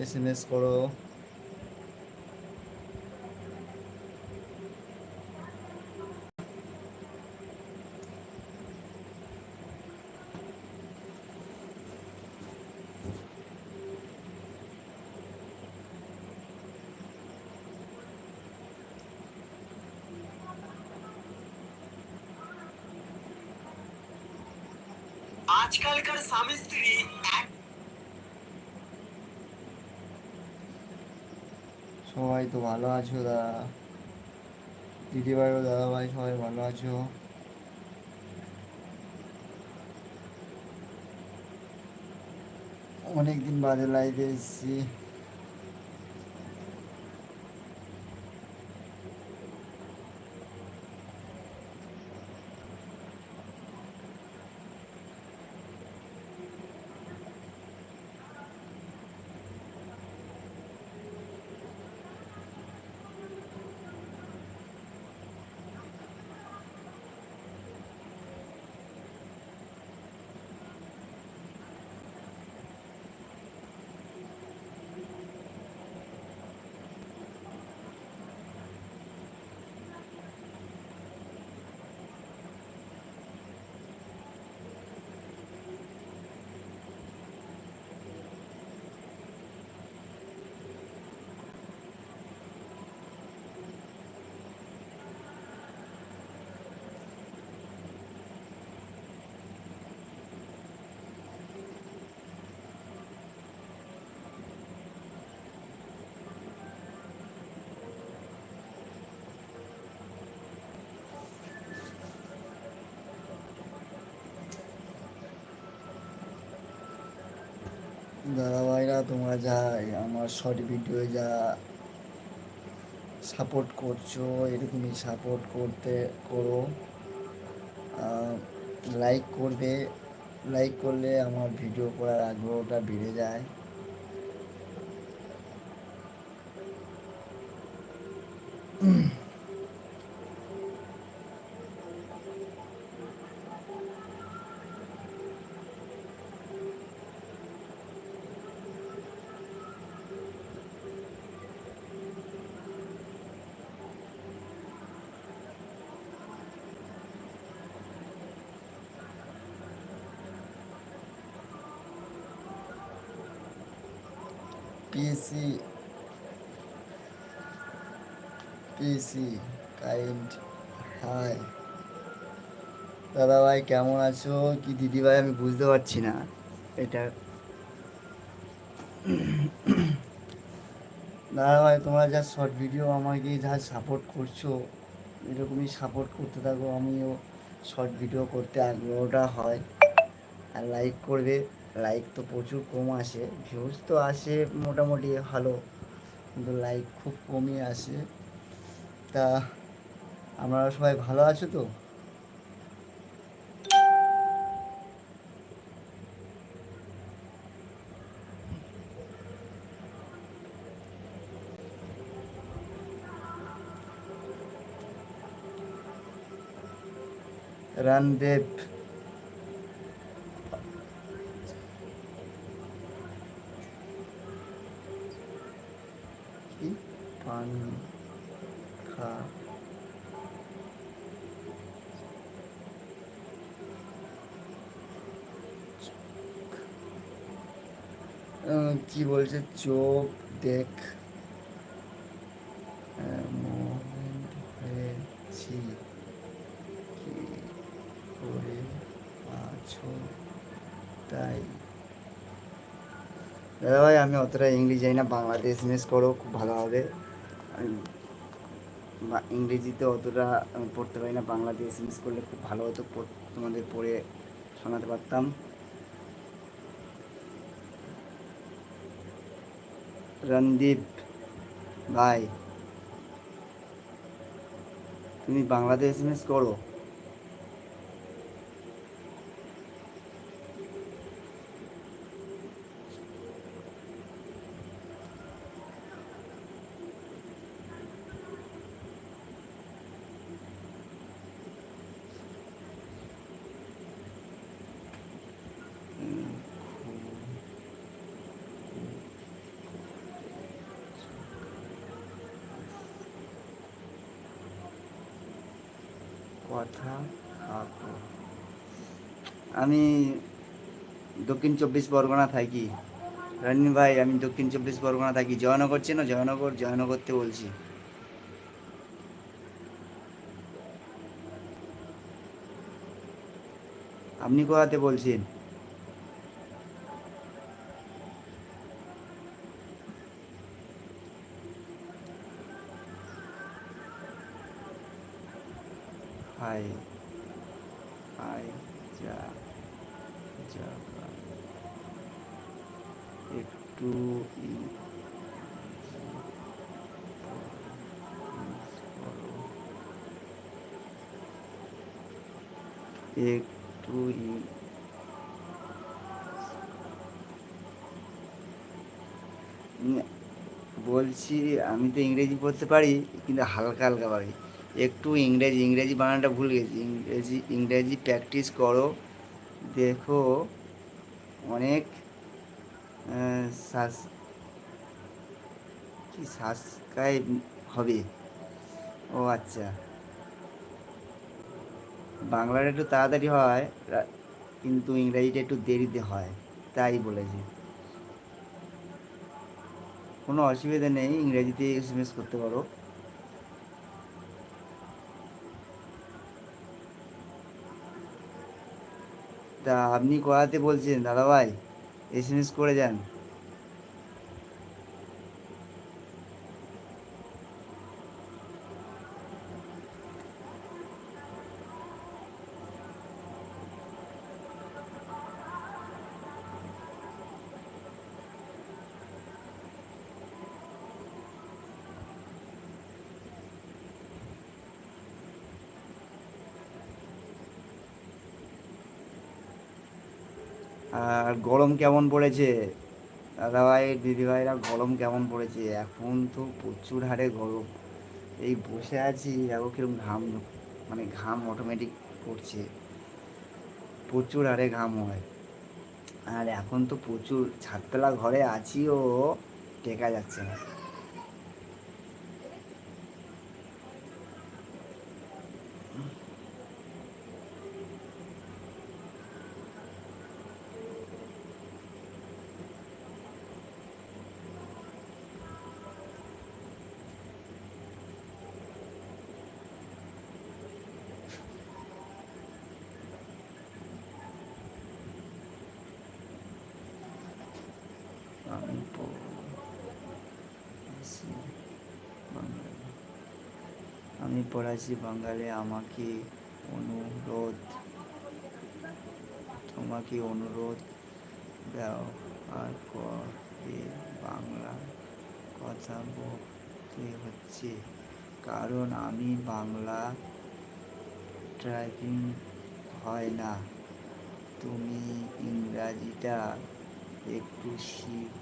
S M S করো। আজকালকার স্বামী স্ত্রী সবাই তো ভালো আছো, দাদা। দিদিভাই ও দাদাভাই সবাই ভালো আছো? অনেকদিন বাদে লাইভে এসেছি। দাদাভাইরা, তোমরা যা আমার শর্ট ভিডিও যা সাপোর্ট করছ, এরকমই সাপোর্ট করতে করো। লাইক করবে লাইক করলে আমার ভিডিও করার আগ্রহটা বেড়ে যায়। পিএসসি পিএসসি কাইন্ড হাই দাদা ভাই কেমন আছো? কি দিদি ভাই আমি বুঝতে পারছি না। এটা দাদা ভাই তোমরা যা শর্ট ভিডিও আমাকে যা সাপোর্ট করছ, এরকমই সাপোর্ট করতে থাকো, আমিও শর্ট ভিডিও করতে আগ্রহটা হয়। আর লাইক করবে। লাইক তো প্রচুর কম আসে ভিউজ তো আসে মোটামুটি ভালো, কিন্তু লাইক খুব কমই আসে। তা আপনারা সবাই ভালো আছো তো? রণদেব কি বলছে? চোখ দেখ। তাই। দাদা ভাই, আমি অতটা ইংলিশ জানি না, বাংলাতে এসএমএস করো, খুব ভালো হবে। বা- ইংরেজিতে অতটা পড়তে পারি না, বাংলাতে এসএমএস করলে খুব ভালো হতো তোমাদের পড়ে শোনাতে পারতাম। রণদীপ ভাই। তুমি বাংলাতে এস করো। কথা থাকো আমি দক্ষিণ চব্বিশ পরগনা থাকি। রানী ভাই, আমি দক্ষিণ চব্বিশ পরগনা থাকি। জয়নগর চেনো? জয়নগর জয়নগর জয়নগরতে বলছি। আপনি কোথাতে বলছেন? একটু একটু বলছি, আমি তো ইংরেজি পড়তে পারি, কিন্তু হালকা হালকা পারি। একটু ইংরেজি ইংরেজি বানানটা ভুল গেছি। ইংরেজি ইংরেজি প্র্যাকটিস করো, দেখো, অনেক সাস কি সাবস্ক্রাইব হবে? ও আচ্ছা। বাংলাটা একটু তাড়াতাড়ি হয় কিন্তু ইংরেজিটা একটু দেরিতে হয়, তাই বলেছে। কোনো অসুবিধা নেই, ইংরেজিতে এস এম এস করতে পারো। তা আপনি করাতে বলছেন, দাদাভাই? এস করে যান। আর গরম কেমন পড়েছে? দাদা দাদাভাই, দিদিভাইরা, গরম কেমন পড়েছে? এখন তো প্রচুর হারে গরম। এই বসে আছি, দেখো কীরকম ঘাম মানে ঘাম অটোমেটিক পড়ছে। প্রচুর হারে ঘাম হয়। আর এখন তো প্রচুর, ছাদতলা ঘরে আছিও টেকা যাচ্ছে না। আমি পড়াছি বাঙালি, আমাকে অনুরোধ, তোমাকে অনুরোধ ব্যবহার করে বাংলা কথা বলতে হচ্ছে। কারণ আমি বাংলা টাইপিং হয় না। তুমি ইংরাজিটা একটু শিখো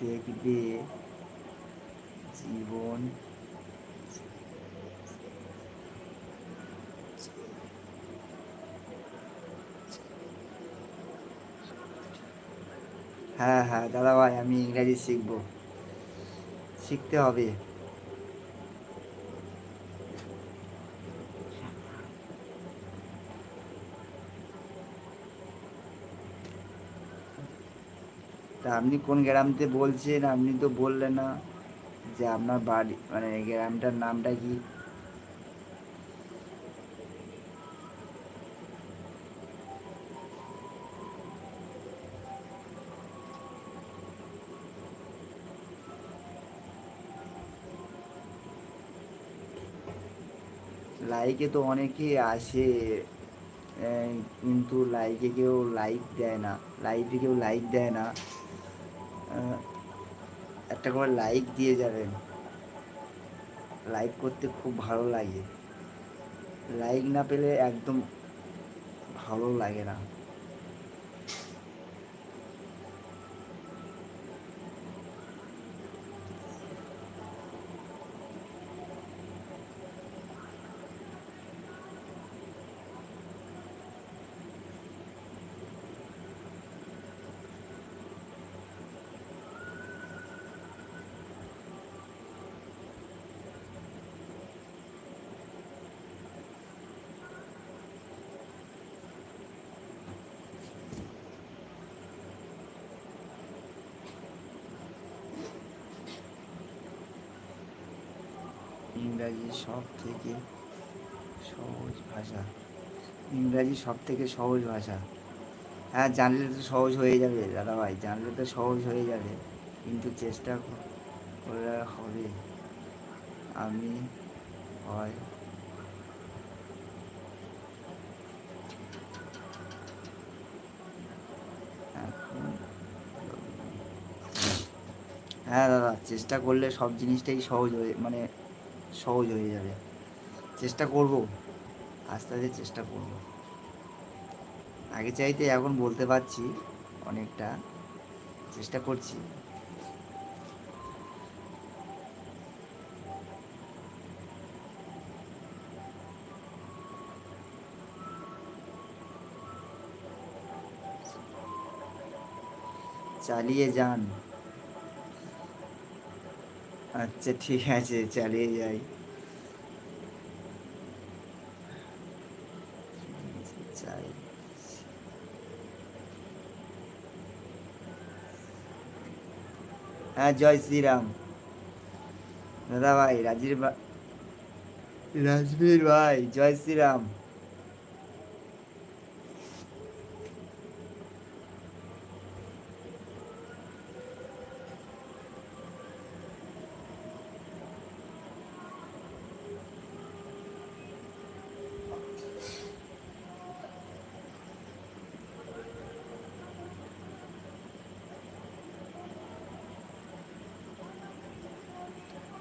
দেখবে জীবন হ্যাঁ হ্যাঁ দাদা ভাই আমি ইংরাজি শিখব। শিখতে হবে। তা আপনি কোন গ্রামতে বলছেন? আপনি তো বললেন না যে আপনার বাড়ি মানে গ্রামটার নামটা কি? লাইকে তো অনেকে আসে কিন্তু লাইকে কেউ লাইক দেয় না। লাইভে কেউ লাইক দেয় না। একটা করে লাইক দিয়ে যাবেন। লাইক করতে খুব ভালো লাগে। লাইক না পেলে একদম ভালো লাগে না। ইংরাজি সব থেকে সহজ ভাষা। ইংরাজি সব থেকে সহজ ভাষা। হ্যাঁ জানলে তো সহজ হয়ে যাবে দাদা ভাই জানলে তো সহজ হয়ে যাবে, কিন্তু চেষ্টা ক- করে হবে। আমি হয় হ্যাঁ দাদা, চেষ্টা করলে সব জিনিসটাই সহজ হয়ে মানে সহজ হয়ে যাবে। চেষ্টা করব। আস্তে আস্তে চেষ্টা করব। আগে চাইতে এখন বলতে পারছি অনেকটা। চেষ্টা করছি। চালিয়ে যান। আচ্ছা ঠিক আছে, চালিয়ে যাই। হ্যাঁ জয় শ্রীরাম। দাদা ভাই রাজির রাজবীর ভাই, জয় শ্রীরাম।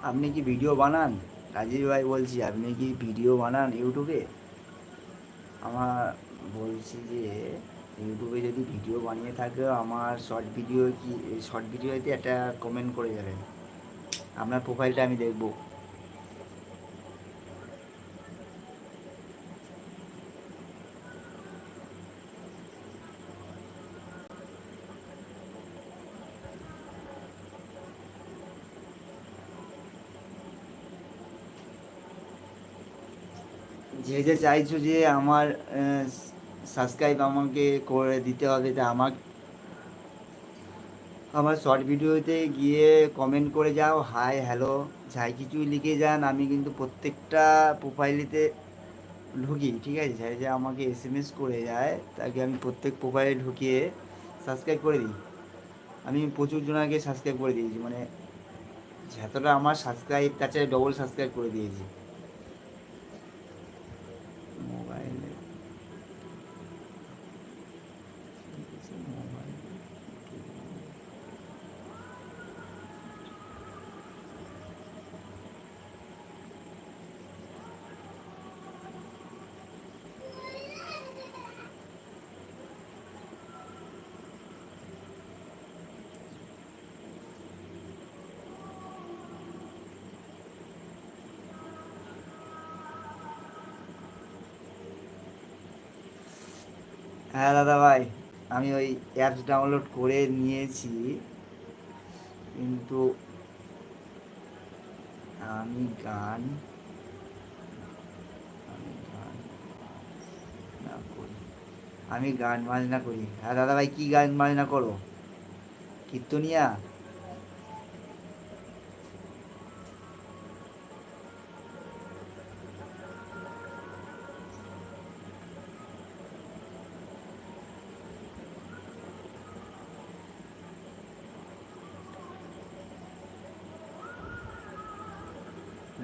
আপনি কি ভিডিও বানান? রাজীব ভাই বলছি, আপনি কি ভিডিও বানান ইউটিউবে আমার বলছি যে ইউটিউবে যদি ভিডিও বানিয়ে থাকে, আমার শর্ট ভিডিও কি শর্ট ভিডিওতে একটা কমেন্ট করে যাবেন। আপনার প্রোফাইলটা আমি দেখব। যে যে চাইছো যে আমার সাবস্ক্রাইব আমাকে করে দিতে হবে, তা আমার আমার শর্ট ভিডিওতে গিয়ে কমেন্ট করে যাও। হাই হ্যালো যাই কিছুই লিখে যান, আমি কিন্তু প্রত্যেকটা প্রোফাইলেতে ঢুকি, ঠিক আছে? যাই যে আমাকে এস এম এস করে যায়, তাকে আমি প্রত্যেক প্রোফাইলে ঢুকিয়ে সাবস্ক্রাইব করে দিই। আমি প্রচুর জনাকে সাবস্ক্রাইব করে দিয়েছি মানে যতটা আমার সাবস্ক্রাইব চেয়ে ডবল সাবস্ক্রাইব করে দিয়েছি। হ্যাঁ দাদা ভাই, আমি ওই অ্যাপস ডাউনলোড করে নিয়েছি। কিন্তু আমি গান আমি গান করি। আমি গান বাজনা করি। হ্যাঁ দাদা ভাই, কি গান বাজনা করো? কীর্তনিয়া?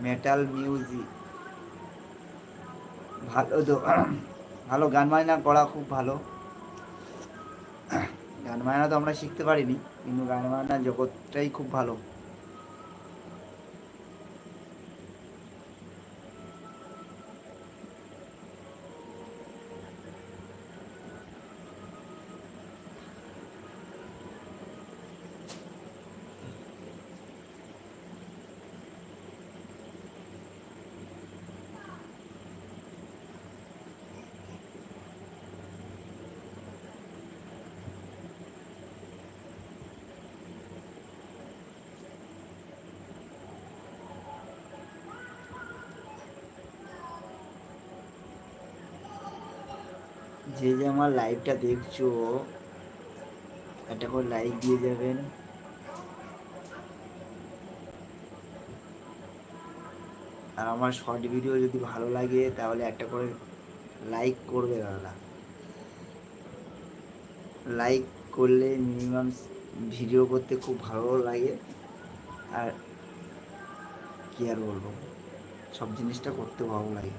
মেটাল মিউজিক ভালো তো, ভালো গান বাজনা করা খুব ভালো। গান বাজনা তো আমরা শিখতে পারিনি, কিন্তু গান বাজনা জগৎটাই খুব ভালো। যে যে আমার লাইভটা দেখছ, একটা করে লাইক দিয়ে যাবেন আর আমার শর্ট ভিডিও যদি ভালো লাগে, তাহলে একটা করে লাইক করবে দাদা। লাইক করলে মিনিমাম ভিডিও করতে খুব ভালো লাগে। আর কি আর বলব? সব জিনিসটা করতে ভালো লাগে।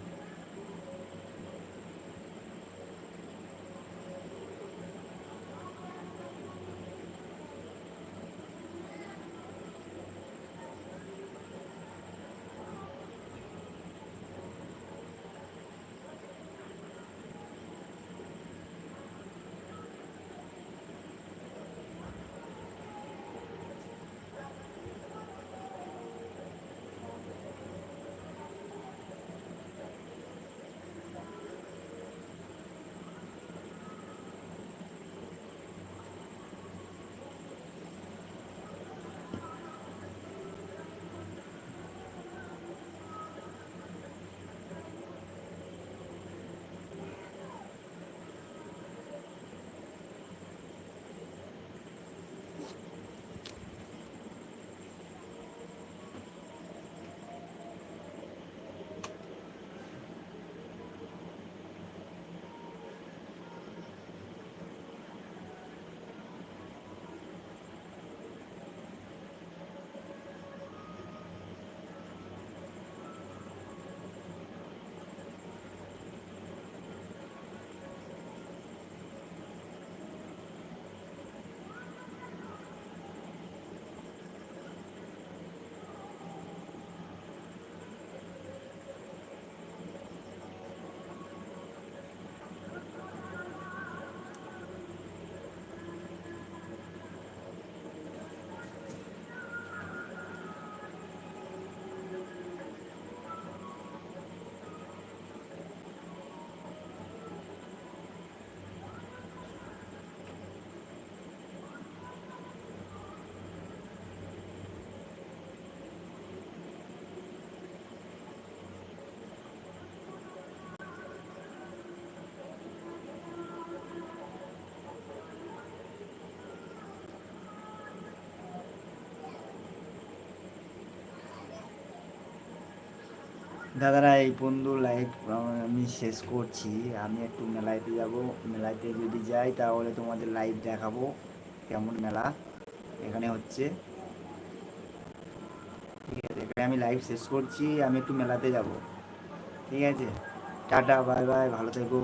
দাদারা, এই বন্ধু লাইভ আমি শেষ করছি। আমি একটু মেলাইতে যাব। মেলাতে যদি যাই তাহলে তোমাদের লাইভ দেখাবো কেমন মেলা। এখানে হচ্ছে ঠিক আছে, এখানে আমি লাইভ শেষ করছি। আমি একটু মেলাতে যাব। ঠিক আছে? টাটা বাই বাই ভালো থেকো।